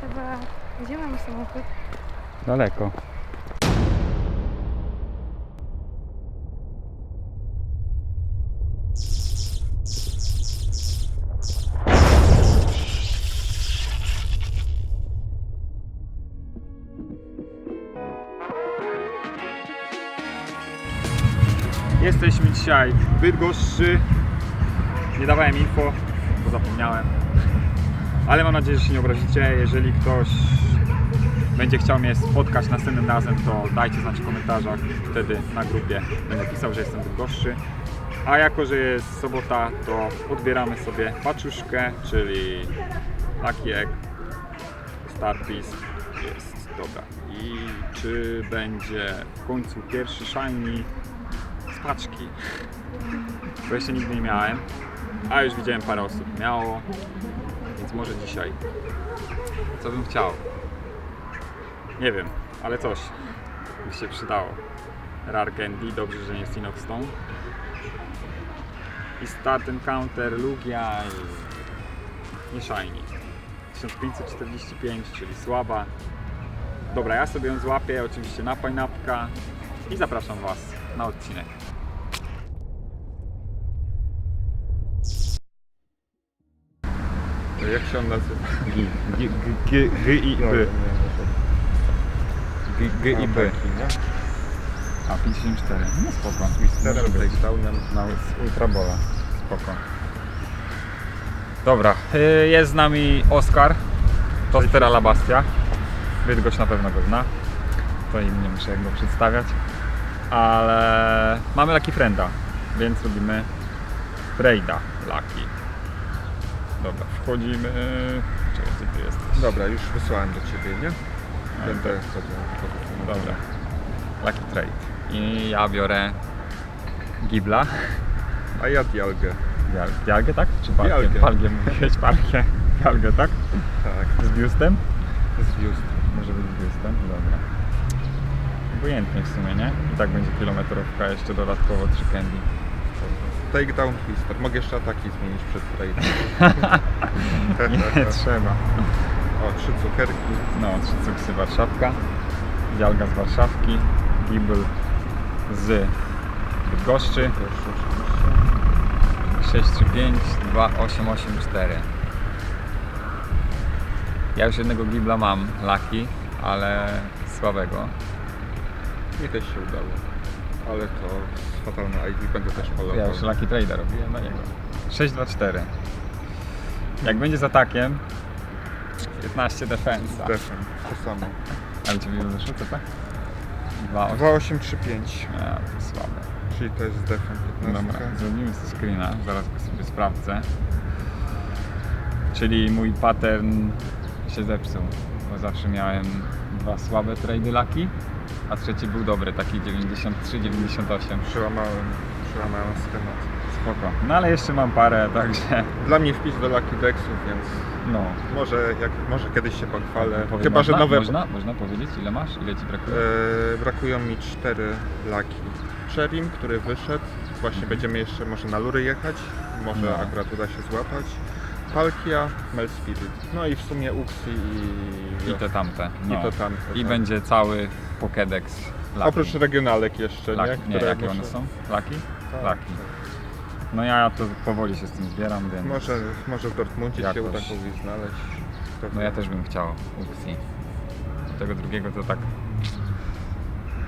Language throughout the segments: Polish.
Seba, gdzie mamy samochód? Daleko. Jesteśmy dzisiaj w Bydgoszczy. Nie dawałem info, bo zapomniałem. Ale mam nadzieję, że się nie obrazicie. Jeżeli ktoś będzie chciał mnie spotkać następnym razem, to dajcie znać w komentarzach. Wtedy na grupie będę pisał, że jestem Bydgoszczy. A jako, że jest sobota, to odbieramy sobie paczuszkę, czyli Lucky Egg, Starpiece. Jest, dobra. I czy będzie w końcu pierwszy shiny z paczki? Bo jeszcze nigdy nie miałem, a już widziałem parę osób miało, więc może dzisiaj. Co bym chciał? Nie wiem, ale coś mi się przydało. Rare Candy, dobrze, że nie jest Inox Stone. I Start Encounter, Lugia i nie Shiny. 1545, czyli słaba. Dobra, ja sobie ją złapię, oczywiście na pineapka i zapraszam Was na odcinek. Jak się on nazywa? G, G, G, G i No, B. nie, G, G i A, B. taki, nie? A, 54. No spoko. Być. breakdownem. Na Ultrabola. Spoko. Dobra, y, jest z nami Oskar. Toster Alabastia. Bydgoszcz na pewno go zna. To im nie muszę go przedstawiać. Ale mamy Lucky Frienda, więc robimy Frejda Lucky. Dobra, wchodzimy. Czekaj, gdzie ty jesteś? Dobra, już wysłałem do ciebie, nie? Będę tak. sobie Dobra. Lucky Trade. I ja biorę Gibla. A ja dialgę. Dial- Dialgę, tak? Czy Palgę? Dialgę. Palgę mówiłeś, Palgę. Dialgę, tak? Tak, Z biustem? z Just. Może być z biustem, dobra. Obojętnie w sumie, nie? I tak będzie kilometrówka, jeszcze dodatkowo 3 candy. Takedown Twister. Mogę jeszcze ataki zmienić przed trade'em. Nie trzeba. O, trzy cukierki. No, trzy cuksy Warszawka. Dialga z Warszawki. Gibel z Bydgoszczy. Proszę, oczywiście. 635 2884 Ja już jednego gibla mam, Lucky, ale słabego. Mi też się udało. Ale to fatalne ID będę też polował. Ja już Lucky Trader robiłem na niego. 624 Jak będzie z atakiem 15 defensa. Defem, to samo. Ale ciebie wyszło, co tak? 2, 8. 2835, Ja, to słabe. czyli to jest defem 15. Dobra, zrobimy sobie screena, zaraz go sobie sprawdzę. Czyli mój pattern się zepsuł, bo zawsze miałem dwa słabe trady lucky, a trzeci był dobry, taki 93-98. Przełamałem, przełamałem schemat. Spoko. No ale jeszcze mam parę, także Dla mnie wpis do Lucky Dexów, więc no. może, jak, może kiedyś się pochwalę. Powie- Chyba, że można? nowe... Można? Można powiedzieć ile masz? Ile ci brakuje? E, brakują mi cztery Lucky. Cherim, który wyszedł. Właśnie będziemy jeszcze może na Lury jechać. Może No. akurat uda się złapać. Palkia, Mel Spirit. No i w sumie Uxi i... I te tamte. I No. to tamte, I tak. będzie cały Pokédex Lucky. Oprócz regionalek jeszcze, Lucky. nie? Nie, Które jakie muszę- one są? Lucky? Tak, Lucky. No ja to powoli się z tym zbieram, więc... Może, może w Dortmundzie się Jakoś. uda kogoś znaleźć. Kto No wie. ja też bym chciał Uxi. Tego drugiego to tak...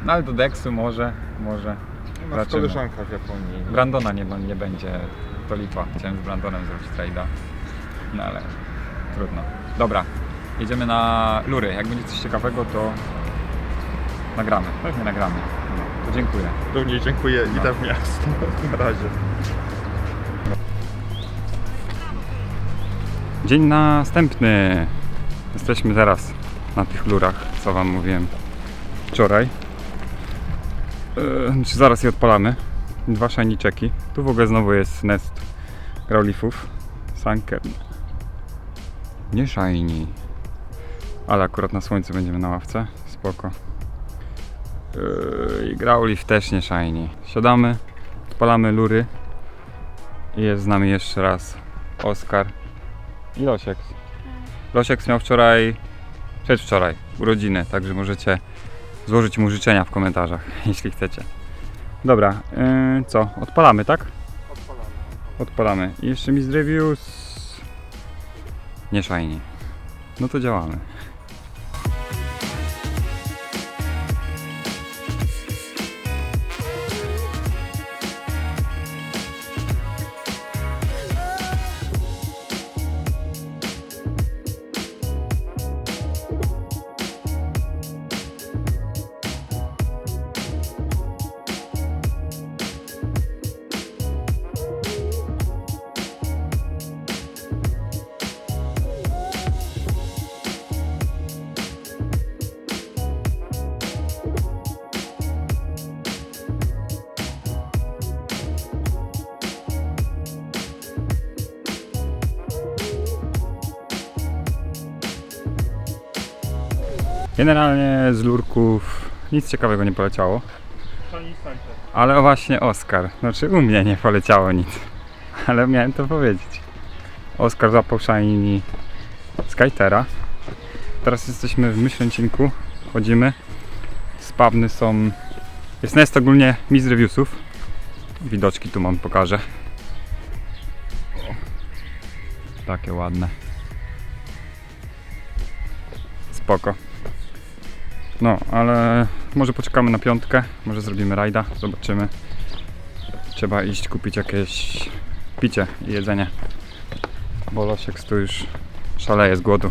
No ale do Dexu może, może. U nas Zobaczymy. koleżanka w Japonii. Brandona nie, nie będzie, to lipa. Chciałem z Brandonem zrobić trade'a. No ale trudno. Dobra, jedziemy na lury. Jak będzie coś ciekawego, to nagramy. Pewnie nagramy. No, to dziękuję. Również dziękuję. No. Idę w miasto. Na razie. Dzień następny. Jesteśmy teraz na tych lurach, co Wam mówiłem wczoraj. Eee, czy zaraz je odpalamy. Dwa szajniczeki. Tu w ogóle znowu jest nest growlifów. Sankern. Nie shiny. Ale akurat na słońcu będziemy na ławce. Spoko. Eee, I growlif też nie shiny. Siadamy, odpalamy lury. I jest z nami jeszcze raz Oskar i Losiek. Losiek miał wczoraj przedwczoraj, urodziny, także możecie złożyć mu życzenia w komentarzach, jeśli chcecie. Dobra, yy, co? Odpalamy, tak? Odpalamy. Odpalamy. I jeszcze mi z reviews. Nie shiny. No to działamy. Generalnie z lurków nic ciekawego nie poleciało. Ale właśnie Oskar. Znaczy u mnie nie poleciało nic. Ale miałem to powiedzieć. Oskar zapał shiny Skytera. Teraz jesteśmy w Myślęcinku. Chodzimy. Spawny są... Jest nest ogólnie mi reviewsów. Widoczki tu mam, pokażę. O, takie ładne. Spoko. No, ale może poczekamy na piątkę, może zrobimy rajda, zobaczymy. Trzeba iść kupić jakieś picie i jedzenie. Bo Losiek tu już szaleje z głodu.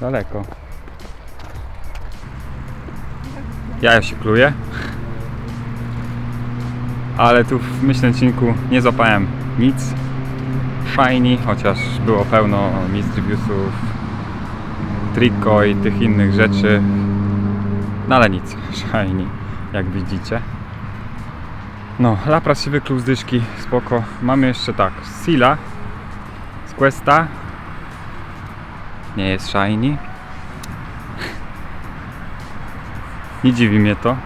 Daleko. Ja się kluję. Ale tu w Myślęcinku nie złapałem nic. Shiny, chociaż było pełno Mistribiusów, Trico i tych innych rzeczy. No ale nic, Shiny, jak widzicie. No, Lapras się wykluł z dyszki, spoko. Mamy jeszcze tak, Sila z Questa. Nie jest Shiny. Nie dziwi mnie to.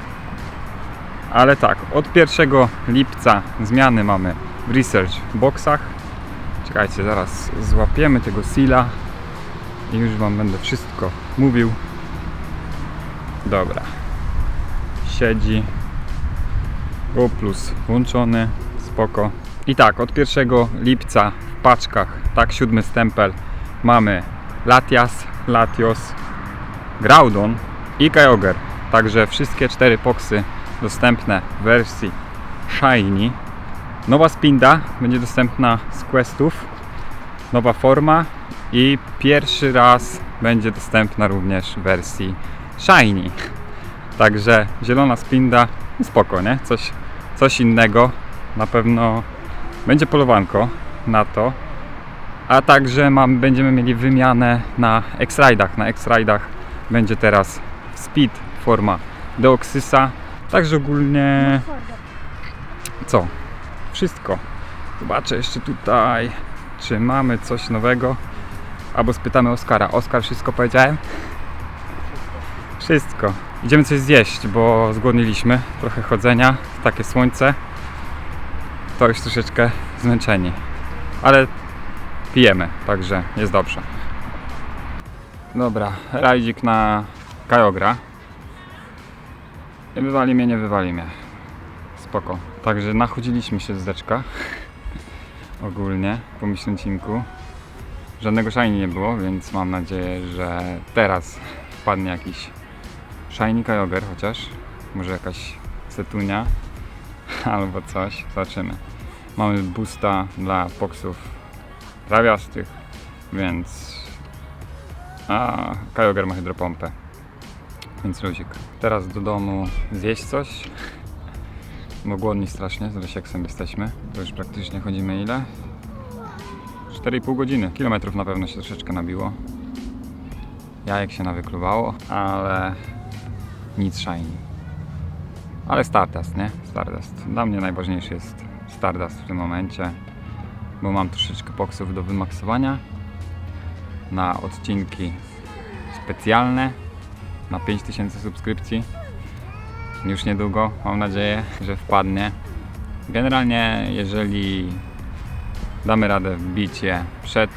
Ale tak, od 1 lipca zmiany mamy w Research Boxach. Czekajcie, zaraz złapiemy tego Sila i już Wam będę wszystko mówił. Dobra. Siedzi. Go plus włączony. Spoko. I tak, od 1 lipca w paczkach, tak, siódmy stempel, mamy Latias, Latios, Groudon i Kyogre. Także wszystkie cztery poksy dostępne w wersji Shiny. Nowa Spinda będzie dostępna z questów. Nowa forma i pierwszy raz będzie dostępna również w wersji Shiny. Także zielona Spinda, no spoko, nie? Coś, coś innego. Na pewno będzie polowanko na to. A także mam, będziemy mieli wymianę na X-Ride'ach. Na X-Ride'ach będzie teraz Speed forma Deoxysa. Także ogólnie co? Wszystko. Zobaczę jeszcze tutaj, czy mamy coś nowego. Albo spytamy Oskara. Oskar, wszystko powiedziałem? Wszystko. Idziemy coś zjeść, bo zgłodniliśmy. Trochę chodzenia, takie słońce. To już troszeczkę zmęczeni. Ale pijemy, także jest dobrze. Dobra, rajdzik na Kajogra. Nie wywali mnie, nie wywali mnie. Spoko. Także nachodziliśmy się z deczka. Ogólnie po myślęcinku. Żadnego shiny nie było, więc mam nadzieję, że teraz wpadnie jakiś shiny Kyogre chociaż. Może jakaś setunia albo coś. Zobaczymy. Mamy boosta dla poksów trawiastych, więc a Kyogre ma hydropompę. Więc luzik. Teraz do domu zjeść coś. Bo głodni strasznie, z Rysiek jesteśmy. To już praktycznie chodzimy ile? 4,5 godziny. Kilometrów na pewno się troszeczkę nabiło. jajek się nawykluwało, ale nic shiny. Ale Stardust, nie? Stardust. Dla mnie najważniejszy jest Stardust w tym momencie, bo mam troszeczkę boksów do wymaksowania na odcinki specjalne na 5000 subskrypcji. Już niedługo, mam nadzieję, że wpadnie. Generalnie, jeżeli damy radę wbić je przed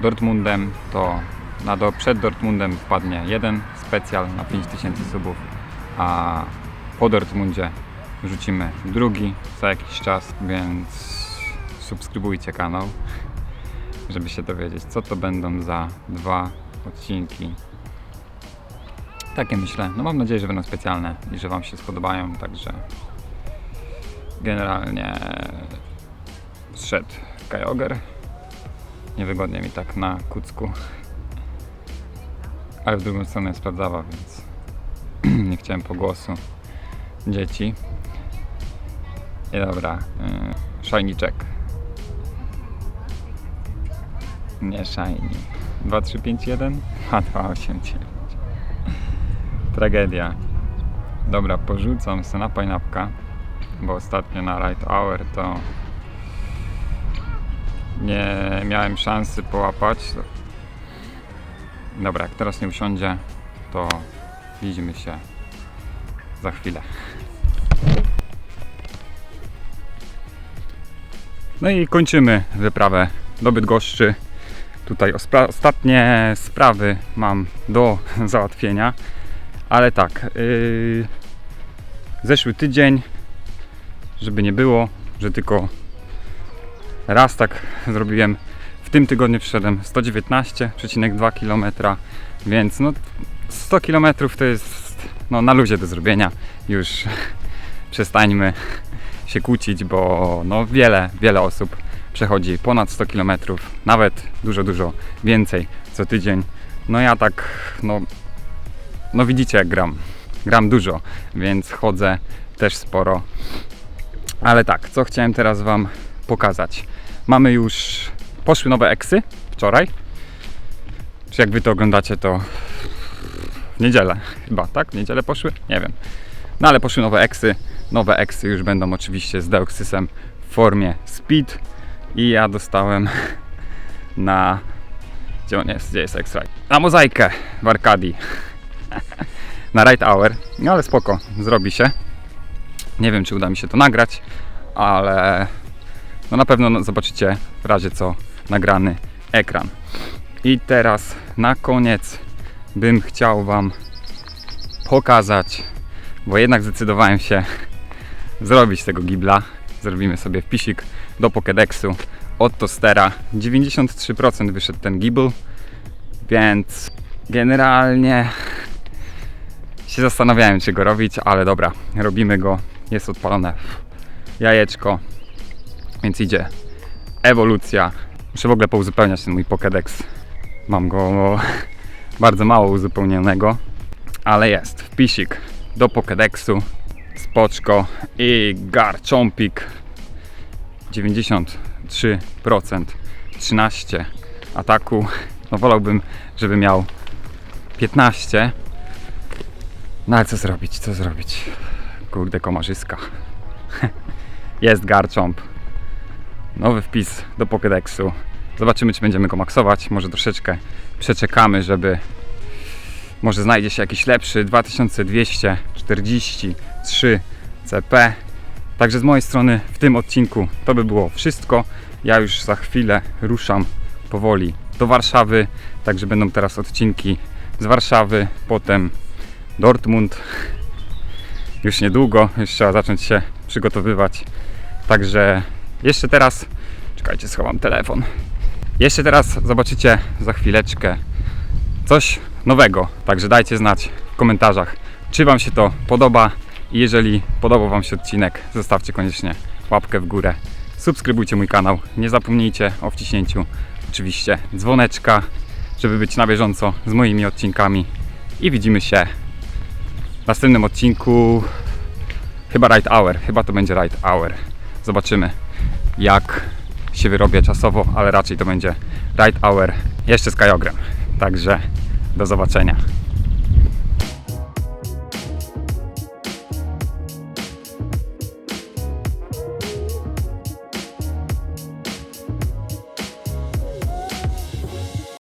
Dortmundem, to na do, przed Dortmundem wpadnie jeden specjal na 5000 subów, a po Dortmundzie rzucimy drugi za jakiś czas, więc subskrybujcie kanał, żeby się dowiedzieć, co to będą za dwa odcinki. Takie myślę. No mam nadzieję, że będą specjalne i że Wam się spodobają, także generalnie zszedł Kajoger. Niewygodnie mi tak na kucku. Ale w drugą stronę jest sprawdzawa, więc nie chciałem pogłosu dzieci. I dobra, yy, shiny Nie shiny. 2351? A 289. Tragedia. Dobra, porzucam se na bo ostatnio na Right Hour to nie miałem szansy połapać. Dobra, jak teraz nie usiądzie, to widzimy się za chwilę. No i kończymy wyprawę do Bydgoszczy. Tutaj ospra- ostatnie sprawy mam do załatwienia, ale tak, yy, zeszły tydzień, żeby nie było, że tylko raz tak zrobiłem. W tym tygodniu przyszedłem 119,2 km, więc no 100 km to jest no, na luzie do zrobienia. Już przestańmy się kłócić, bo no, wiele, wiele osób przechodzi ponad 100 km, nawet dużo, dużo więcej co tydzień. No ja tak, no, no widzicie jak gram. Gram dużo, więc chodzę też sporo. Ale tak, co chciałem teraz Wam pokazać. Mamy już, poszły nowe eksy wczoraj. Czy jak Wy to oglądacie, to w niedzielę chyba, tak? W niedzielę poszły? Nie wiem. No ale poszły nowe eksy. Nowe eksy już będą oczywiście z Deoxysem w formie speed. I ja dostałem na... Gdzie on jest? Gdzie jest X-Ride? Na mozaikę w Arkadii. na Ride Hour. No ale spoko, zrobi się. Nie wiem, czy uda mi się to nagrać, ale no na pewno no, zobaczycie w razie co nagrany ekran. I teraz na koniec bym chciał Wam pokazać, bo jednak zdecydowałem się zrobić tego gibla. Zrobimy sobie wpisik do Pokédexu od Tostera. 93% wyszedł ten gibel, więc generalnie się zastanawiałem, czy go robić, ale dobra, robimy go. Jest odpalone jajeczko, więc idzie ewolucja. Muszę w ogóle pouzupełniać ten mój Pokédex. Mam go bardzo mało uzupełnionego, ale jest wpisik do Pokédexu, spoczko i garchompik 93%, 13 ataku. No wolałbym, żeby miał 15. No ale co zrobić, co zrobić? Kurde komarzyska. Jest Garchomp. Nowy wpis do Pokédexu. Zobaczymy, czy będziemy go maksować. Może troszeczkę przeczekamy, żeby może znajdzie się jakiś lepszy 2243 CP. Także z mojej strony w tym odcinku to by było wszystko. Ja już za chwilę ruszam powoli do Warszawy. Także będą teraz odcinki z Warszawy, potem Dortmund. Już niedługo, już trzeba zacząć się przygotowywać. Także jeszcze teraz, czekajcie, schowam telefon. Jeszcze teraz zobaczycie za chwileczkę coś nowego. Także dajcie znać w komentarzach, czy Wam się to podoba. I jeżeli podobał Wam się odcinek, zostawcie koniecznie łapkę w górę. Subskrybujcie mój kanał. Nie zapomnijcie o wciśnięciu oczywiście dzwoneczka, żeby być na bieżąco z moimi odcinkami. I widzimy się w następnym odcinku. Chyba Ride Hour. Chyba to będzie Ride Hour. Zobaczymy, jak się wyrobię czasowo, ale raczej to będzie Ride Hour jeszcze z Kajogrem. Także Do zobaczenia.